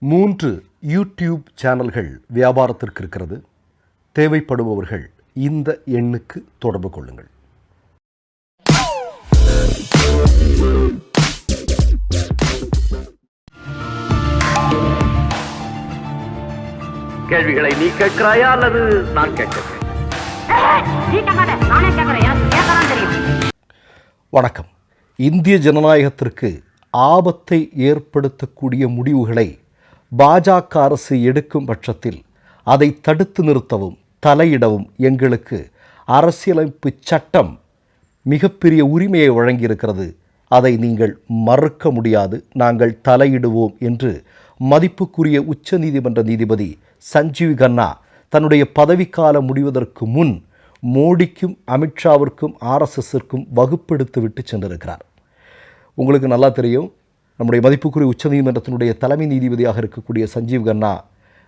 மூன்று யூடியூப் சேனல்கள் வியாபாரத்திற்கு இருக்கிறது. தேவைப்படுபவர்கள் இந்த எண்ணுக்கு தொடர்பு கொள்ளுங்கள். கேள்விகளை நீ கேட்கிறாயா அல்லது நான் கேட்கிறேன் வணக்கம். இந்திய ஜனநாயகத்திற்கு ஆபத்தை ஏற்படுத்தக்கூடிய முடிவுகளை பாஜக அரசு எடுக்கும் பட்சத்தில் அதை தடுத்து நிறுத்தவும் தலையிடவும் எங்களுக்கு அரசியலமைப்பு சட்டம் மிகப்பெரிய உரிமையை வழங்கியிருக்கிறது. அதை நீங்கள் மறுக்க முடியாது. நாங்கள் தலையிடுவோம் என்று மதிப்புக்குரிய உச்சநீதிமன்ற நீதிபதி சஞ்சீவ் கன்னா தன்னுடைய பதவிக்காலம் முடிவதற்கு முன் மோடிக்கும் அமித்ஷாவிற்கும் ஆர்எஸ்எஸ்ஸிற்கும் வகுப்பெடுத்து விட்டு சென்றிருக்கிறார். உங்களுக்கு நல்லா தெரியும் நம்முடைய மதிப்புக்குரிய உச்சநீதிமன்றத்தினுடைய தலைமை நீதிபதியாக இருக்கக்கூடிய சஞ்சீவ் கண்ணா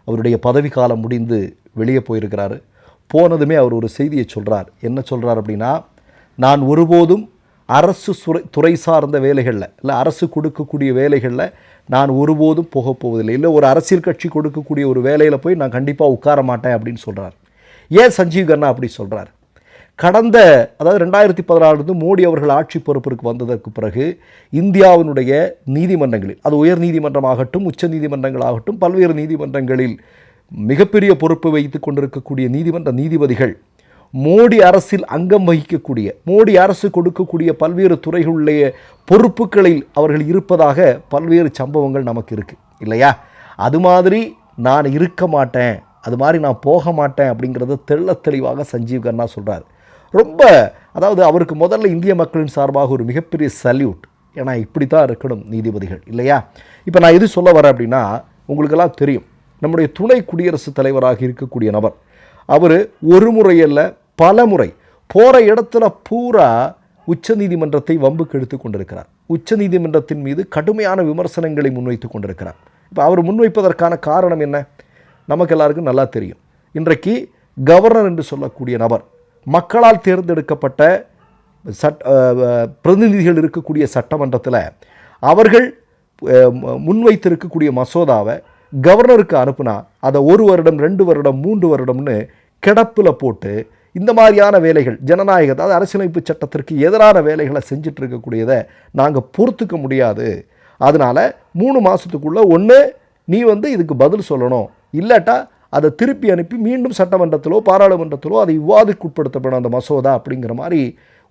அவருடைய பதவி காலம் முடிந்து வெளியே போயிருக்கிறாரு. போனதுமே அவர் ஒரு செய்தியை சொல்கிறார் என்ன சொல்கிறார் அப்படின்னா நான் ஒருபோதும் அரசு சுரை துறை சார்ந்த வேலைகளில் இல்லை அரசு கொடுக்கக்கூடிய வேலைகளில் நான் ஒருபோதும் போக போவதில்லை. இல்லை ஒரு அரசியல் கட்சி கொடுக்கக்கூடிய ஒரு வேலையில் போய் நான் கண்டிப்பாக உட்கார மாட்டேன் அப்படின்னு சொல்கிறார் ஏன் சஞ்சீவ் கண்ணா அப்படி சொல்கிறார் கடந்த அதாவது ரெண்டாயிரத்தி பதினாலிருந்து மோடி அவர்கள் ஆட்சி பொறுப்பிற்கு வந்ததற்கு பிறகு இந்தியாவினுடைய நீதிமன்றங்களில் அது உயர் நீதிமன்றமாகட்டும் உச்ச நீதிமன்றங்களாகட்டும் பல்வேறு நீதிமன்றங்களில் மிகப்பெரிய பொறுப்பு வைத்து கொண்டிருக்கக்கூடிய நீதிமன்ற நீதிபதிகள் மோடி அரசில் அங்கம் வகிக்கக்கூடிய மோடி அரசு கொடுக்கக்கூடிய பல்வேறு துறைகளுடைய பொறுப்புகளில் அவர்கள் இருப்பதாக பல்வேறு சம்பவங்கள் நமக்கு இருக்குது இல்லையா? அது மாதிரி நான் இருக்க மாட்டேன் அது மாதிரி நான் போக மாட்டேன் அப்படிங்கிறத தெள்ளத் தெளிவாக சஞ்சீவ் கண்ணா சொல்கிறார் ரொம்ப அதாவது அவருக்கு முதல்ல இந்திய மக்களின் சார்பாக ஒரு மிகப்பெரிய சல்யூட். ஏன்னா இப்படி தான் இருக்கணும் நீதிபதிகள் இல்லையா? இப்போ நான் எது சொல்ல வரேன் அப்படின்னா உங்களுக்கெல்லாம் தெரியும். நம்முடைய துணை குடியரசுத் தலைவராக இருக்கக்கூடிய நபர். அவர் ஒரு முறையல்ல பல முறை போகிற இடத்துல பூரா உச்சநீதிமன்றத்தை வம்புக்கு எடுத்து கொண்டிருக்கிறார். உச்சநீதிமன்றத்தின் மீது கடுமையான விமர்சனங்களை முன்வைத்து கொண்டிருக்கிறார். இப்போ அவர் முன்வைப்பதற்கான காரணம் என்ன? நமக்கு எல்லாருக்கும் நல்லா தெரியும். இன்றைக்கு கவர்னர் என்று சொல்லக்கூடிய நபர் மக்களால் தேர்ந்தெடுக்கப்பட்ட சட் பிரதிநிதிகள் இருக்கக்கூடிய சட்டமன்றத்தில் அவர்கள் முன்வைத்திருக்கக்கூடிய மசோதாவை கவர்னருக்கு அனுப்புனா அதை ஒரு வருடம் ரெண்டு வருடம் மூன்று வருடம்னு கிடப்பில் போட்டு இந்த மாதிரியான வேலைகள் ஜனநாயக அதாவது அரசியலமைப்பு சட்டத்திற்கு எதிரான வேலைகளை செஞ்சுட்டு இருக்கக்கூடியதை நாங்கள் பொறுத்துக்க முடியாது. அதனால் மூணு மாதத்துக்குள்ளே ஒன்று நீ வந்து இதுக்கு பதில் சொல்லணும். இல்லாட்டா அதை திருப்பி அனுப்பி மீண்டும் சட்டமன்றத்திலோ பாராளுமன்றத்திலோ அதை விவாதிக்குட்படுத்தப்படும் அந்த மசோதா அப்படிங்கிற மாதிரி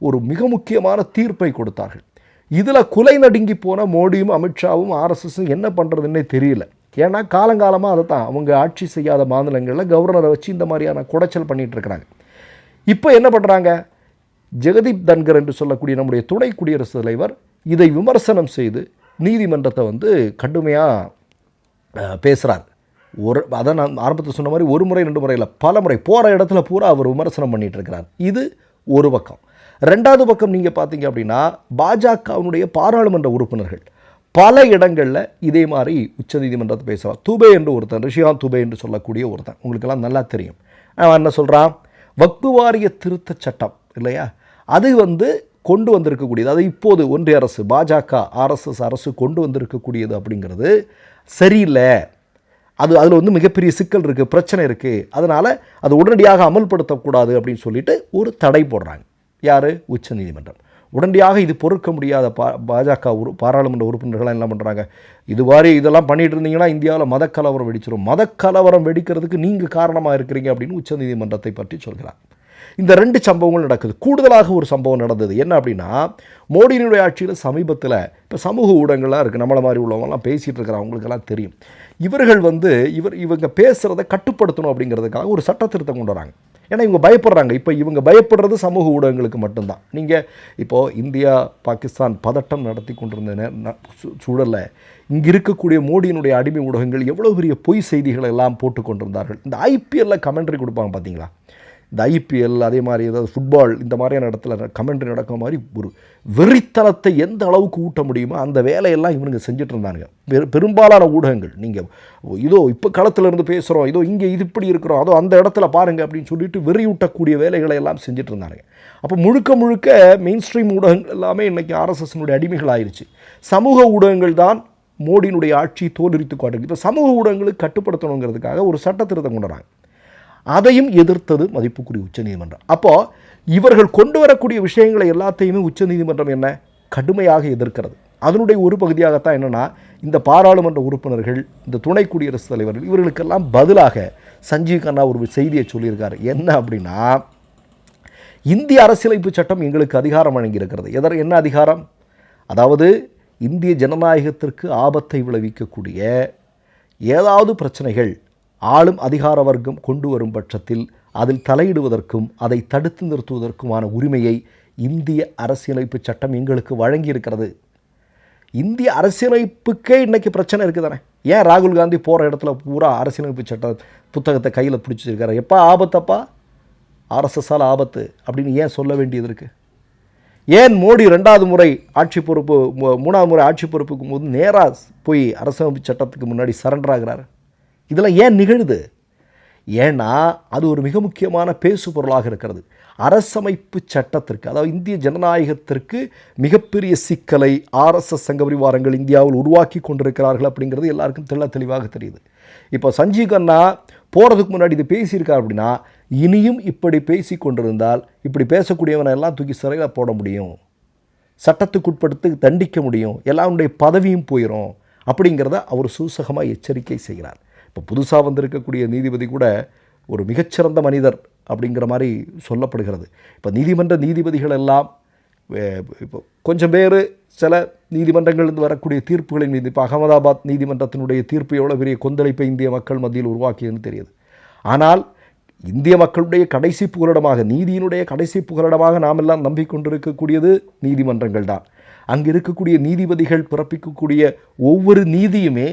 ஒரு மிக முக்கியமான தீர்ப்பை கொடுத்தார்கள். இதில் குலை நடுங்கி போன மோடியும் அமித்ஷாவும் ஆர்எஸ்எஸும் என்ன பண்ணுறதுன்னே தெரியல. ஏன்னா காலங்காலமாக அதை தான் அவங்க ஆட்சி செய்யாத மாநிலங்களில் கவர்னரை வச்சு இந்த மாதிரியான குடைச்சல் பண்ணிகிட்ருக்கிறாங்க இப்போ என்ன பண்ணுறாங்க ஜெகதீப் தன்கர் என்று சொல்லக்கூடிய நம்முடைய துணை குடியரசுத் தலைவர் இதை விமர்சனம் செய்து நீதிமன்றத்தை வந்து கடுமையாக பேசுகிறார் ஒரு அதை நான் ஆரம்பத்தில் சொன்ன மாதிரி ஒரு முறை ரெண்டு முறையில் பல முறை போகிற இடத்துல பூரா அவர் விமர்சனம் பண்ணிட்டு இருக்கிறார். இது ஒரு பக்கம். ரெண்டாவது பக்கம் நீங்கள் பார்த்தீங்க அப்படின்னா பாஜகவினுடைய பாராளுமன்ற உறுப்பினர்கள் பல இடங்களில் இதே மாதிரி உச்சநீதிமன்றத்தை பேசுகிறார் தூபே என்று ஒருத்தன் ரிஷிகாந்த் தூபே என்று சொல்லக்கூடிய ஒருத்தன். உங்களுக்கெல்லாம் நல்லா தெரியும். அவன் என்ன சொல்கிறான் வக்பு வாரிய திருத்தச் சட்டம் இல்லையா? அது வந்து கொண்டு வந்திருக்கக்கூடியது. அது இப்போது ஒன்றிய அரசு பாஜக ஆர்எஸ்எஸ் அரசு கொண்டு வந்திருக்கக்கூடியது அப்படிங்கிறது சரியில்லை. அது அதில் வந்து மிகப்பெரிய சிக்கல் இருக்குது பிரச்சனை இருக்குது அதனால் அது உடனடியாக அமல்படுத்தக்கூடாது அப்படின்னு சொல்லிட்டு ஒரு தடை போடுறாங்க. யார்? உச்சநீதிமன்றம். உடனடியாக இது பொறுக்க முடியாத பா பாஜக உறு பாராளுமன்ற உறுப்பினர்கள்லாம் என்ன பண்ணுறாங்க இது மாதிரி இதெல்லாம் பண்ணிட்டு இருந்தீங்கன்னா இந்தியாவில் மதக்கலவரம் வெடிச்சிடும் மதக்கலவரம் வெடிக்கிறதுக்கு நீங்கள் காரணமாக இருக்கிறீங்க அப்படின்னு உச்சநீதிமன்றத்தை பற்றி சொல்கிறார். இந்த ரெண்டு சம்பவங்கள் நடக்குது. கூடுதலாக ஒரு சம்பவம் நடந்தது. என்ன அப்படின்னா மோடியினுடைய ஆட்சியில் சமீபத்தில் இப்போ சமூக ஊடகங்களாக இருக்குது நம்மளை மாதிரி உள்ளவங்கலாம் பேசிகிட்டு இருக்கிற அவங்களுக்கெல்லாம் தெரியும். இவர்கள் வந்து இவர் இவங்க பேசுகிறத கட்டுப்படுத்தணும் அப்படிங்கிறதுக்காக ஒரு சட்ட திருத்தம் கொண்டு வராங்க. ஏன்னா இவங்க பயப்படுறாங்க. இப்போ இவங்க பயப்படுறது சமூக ஊடகங்களுக்கு மட்டும்தான். நீங்கள் இப்போது இந்தியா பாகிஸ்தான் பதட்டம் நடத்தி கொண்டிருந்த நே- சூழல்ல இங்கே இருக்கக்கூடிய மோடியினுடைய அடிமை ஊடகங்கள் எவ்வளோ பெரிய பொய் செய்திகளை எல்லாம் போட்டு கொண்டிருந்தார்கள். இந்த ஐபிஎல்லில் கமெண்ட்ரி கொடுப்பாங்க பார்த்தீங்களா இந்த ஐபிஎல் அதே மாதிரி ஏதாவது ஃபுட்பால் இந்த மாதிரியான இடத்துல கமெண்ட்ரி நடக்கிற மாதிரி ஒரு வெறித்தனத்தை எந்த அளவுக்கு ஊட்ட முடியுமோ அந்த வேலையெல்லாம் இவனுங்க செஞ்சுட்டு இருந்தாங்க பெரும்பாலான ஊடகங்கள். நீங்கள் இதோ இப்போ களத்துல இருந்து பேசுகிறோம் இதோ இங்கே இது இப்படி இருக்கிறோம் அதோ அந்த இடத்துல பாருங்கள் அப்படின்னு சொல்லிட்டு வெறியூட்டக்கூடிய வேலைகளை எல்லாம் செஞ்சுட்டு இருந்தாங்க அப்போ முழுக்க முழுக்க மெயின் ஸ்ட்ரீம் ஊடகங்கள் எல்லாமே இன்றைக்கி ஆர்எஸ்எஸ்னுடைய அடிமைகள் ஆயிருச்சு. சமூக ஊடகங்கள் தான் மோடியினுடைய ஆட்சி தோலுரித்து காட்டுது. இப்போ சமூக ஊடகங்களுக்கு கட்டுப்படுத்தணுங்கிறதுக்காக ஒரு சட்ட திருத்தம் கொண்டு வராங்க. அதையும் எதிர்த்தது மதிப்புக்குரிய உச்சநீதிமன்றம். அப்போது இவர்கள் கொண்டு வரக்கூடிய விஷயங்களை எல்லாத்தையுமே உச்சநீதிமன்றம் என்ன? கடுமையாக எதிர்க்கிறது. அதனுடைய ஒரு பகுதியாகத்தான் என்னன்னா இந்த பாராளுமன்ற உறுப்பினர்கள் இந்த துணை குடியரசுத் தலைவர்கள் இவர்களுக்கெல்லாம் பதிலாக சஞ்சீவ் கண்ணா ஒரு செய்தியை சொல்லியிருக்காரு. என்ன அப்படின்னா இந்திய அரசியலமைப்பு சட்டம் எங்களுக்கு அதிகாரம் வழங்கியிருக்கிறது. எதர் என்ன அதிகாரம்? அதாவது இந்திய ஜனநாயகத்திற்கு ஆபத்தை விளைவிக்கக்கூடிய ஏதாவது பிரச்சனைகள் ஆளும் அதிகார வர்க்கம் கொண்டு வரும் பட்சத்தில் அதில் தலையிடுவதற்கும் அதை தடுத்து நிறுத்துவதற்குமான உரிமையை இந்திய அரசியலமைப்பு சட்டம் எங்களுக்கு வழங்கியிருக்கிறது. இந்திய அரசியலமைப்புக்கே இன்னைக்கு பிரச்சனை இருக்குது தானே ஏன் ராகுல் காந்தி போகிற இடத்துல பூரா அரசியலமைப்பு சட்ட புத்தகத்தை கையில் பிடிச்சிருக்காரு எப்போ ஆபத்தப்பா? ஆர்எஸ்எஸ்ஸால் ஆபத்து அப்படின்னு ஏன் சொல்ல வேண்டியது இருக்குது ஏன் மோடி ரெண்டாவது முறை ஆட்சி பொறுப்பு மூ- மூணாவது முறை ஆட்சி பொறுப்புக்கும் போது நேராக போய் அரசியலமைப்பு சட்டத்துக்கு முன்னாடி சரண்டர் ஆகிறாரு? இதெல்லாம் ஏன் நிகழுது? ஏன்னா அது ஒரு மிக முக்கியமான பேசு பொருளாக இருக்கிறது. அரசமைப்பு சட்டத்திற்கு அதாவது இந்திய ஜனநாயகத்திற்கு மிகப்பெரிய சிக்கலை ஆர்எஸ்எஸ் சங்க பரிவாரங்கள் இந்தியாவில் உருவாக்கி கொண்டிருக்கிறார்கள் அப்படிங்கிறது எல்லாருக்கும் தெள்ள தெளிவாக தெரியுது. இப்போ சஞ்சீவ் கண்ணா போகிறதுக்கு முன்னாடி இது பேசியிருக்கார் அப்படின்னா இனியும் இப்படி பேசி கொண்டிருந்தால் இப்படி பேசக்கூடியவனை எல்லாம் தூக்கி சிறையில் போட முடியும். சட்டத்துக்குட்படுத்து தண்டிக்க முடியும். எல்லாருடைய பதவியும் போயிடும் அப்படிங்கிறத அவர் சூசகமாக எச்சரிக்கை செய்கிறார். இப்போ புதுசாக வந்திருக்கக்கூடிய நீதிபதி கூட ஒரு மிகச்சிறந்த மனிதர் அப்படிங்கிற மாதிரி சொல்லப்படுகிறது. இப்போ நீதிமன்ற நீதிபதிகள் எல்லாம் இப்போ கொஞ்சம் பேர் சில நீதிமன்றங்களிலிருந்து வரக்கூடிய தீர்ப்புகளின் மீது இப்போ அகமதாபாத் நீதிமன்றத்தினுடைய தீர்ப்பு எவ்வளோ பெரிய கொந்தளிப்பை இந்திய மக்கள் மத்தியில் உருவாக்கியதுன்னு தெரியுது. ஆனால் இந்திய மக்களுடைய கடைசி புகலிடமாக நீதியினுடைய கடைசி புகலிடமாக நாம் எல்லாம் நம்பிக்கொண்டிருக்கக்கூடியது நீதிமன்றங்கள் தான். அங்கு இருக்கக்கூடிய நீதிபதிகள் பிறப்பிக்கக்கூடிய ஒவ்வொரு நீதியுமே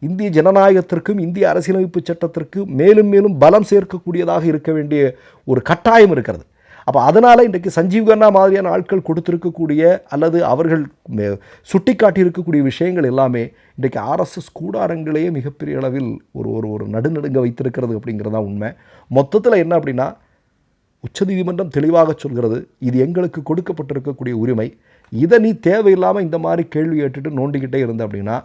இந்திய ஜனநாயகத்திற்கும் இந்திய அரசியலமைப்பு சட்டத்திற்கு மேலும் மேலும் பலம் சேர்க்கக்கூடியதாக இருக்க வேண்டிய ஒரு கட்டாயம் இருக்கிறது. அப்போ அதனால் இன்றைக்கு சஞ்சீவ் கண்ணா மாதிரியான ஆட்கள் கொடுத்துருக்கக்கூடிய அல்லது அவர்கள் மே- சுட்டிக்காட்டி இருக்கக்கூடிய விஷயங்கள் எல்லாமே இன்றைக்கு ஆர்எஸ்எஸ் கூடாரங்களையே மிகப்பெரிய அளவில் ஒரு ஒரு ஒரு நடுநடுங்க வைத்திருக்கிறது அப்படிங்கிறது தான் உண்மை. மொத்தத்தில் என்ன அப்படின்னா உச்சநீதிமன்றம் தெளிவாக சொல்கிறது இது எங்களுக்கு கொடுக்கப்பட்டிருக்கக்கூடிய உரிமை. இதை நீ தேவையில்லாமல் இந்த மாதிரி கேள்வி கேட்டுட்டு நோண்டிக்கிட்டே இருந்த அப்படின்னா